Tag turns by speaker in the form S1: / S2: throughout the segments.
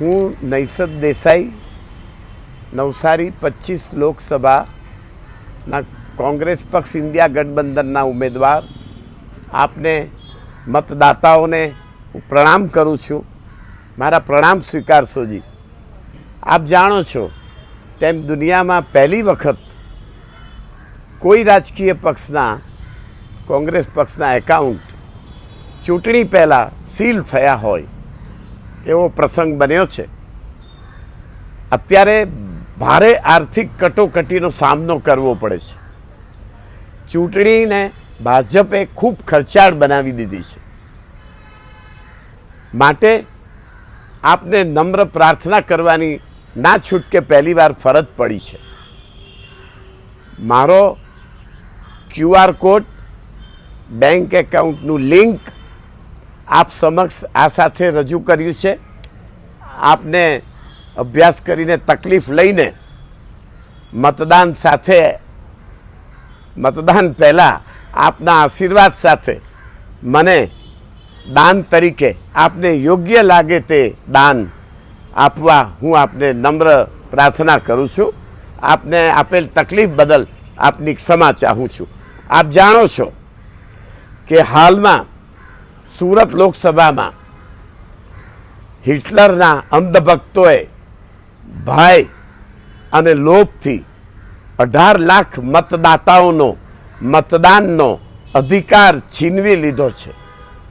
S1: હું નૈસદ દેસાઈ, નવસારી પચીસ લોકસભાના કોંગ્રેસ પક્ષ ઇન્ડિયા ગઠબંધનના ઉમેદવાર. આપને મતદાતાઓને હું પ્રણામ કરું છું. મારા પ્રણામ સ્વીકારશોજી આપ જાણો છો, તેમ દુનિયામાં પહેલી વખત કોઈ રાજકીય પક્ષના, કોંગ્રેસ પક્ષના એકાઉન્ટ ચૂંટણી પહેલાં સીલ થયા હોય. એવો પ્રસંગ બન્યો છે. અત્યારે ભારે આર્થિક કટોકટીનો સામનો કરવો પડે છે. ચૂંટણીને ભાજપે ખૂબ ખર્ચાળ બનાવી દીધી છે. માટે આપને નમ્ર પ્રાર્થના કરવાની ના છૂટકે પહેલી વાર ફરજ પડી છે. મારો ક્યુઆર કોડ, બેંક એકાઉન્ટનું લિંક આપ સમક્ષ આ સાથે રજૂ કર્યું છે. આપને અભ્યાસ કરીને તકલીફ લઈને મતદાન સાથે, મતદાન પહેલાં આપના આશીર્વાદ સાથે મને દાન તરીકે આપને યોગ્ય લાગે તે દાન આપવા હું આપને નમ્ર પ્રાર્થના કરું છું. આપને આપેલ તકલીફ બદલ આપની ક્ષમા ચાહું છું. આપ જાણો છો કે હાલમાં સુરત લોકસભામાં હિટલરના અંધભક્તોએ ભય અને લોભથી અઢાર લાખ મતદાતાઓનો મતદાનનો અધિકાર છીનવી લીધો છે.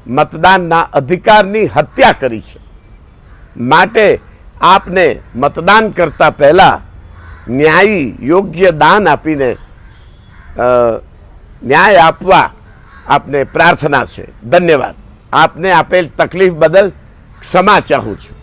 S1: મતદાનના અધિકારની હત્યા કરી છે. માટે આપને મતદાન કરતા પહેલાં ન્યાયી યોગ્ય દાન આપીને ન્યાય આપવા આપને પ્રાર્થના છે. ધન્યવાદ. આપને આપેલ તકલીફ બદલ ક્ષમા ચાહું છું.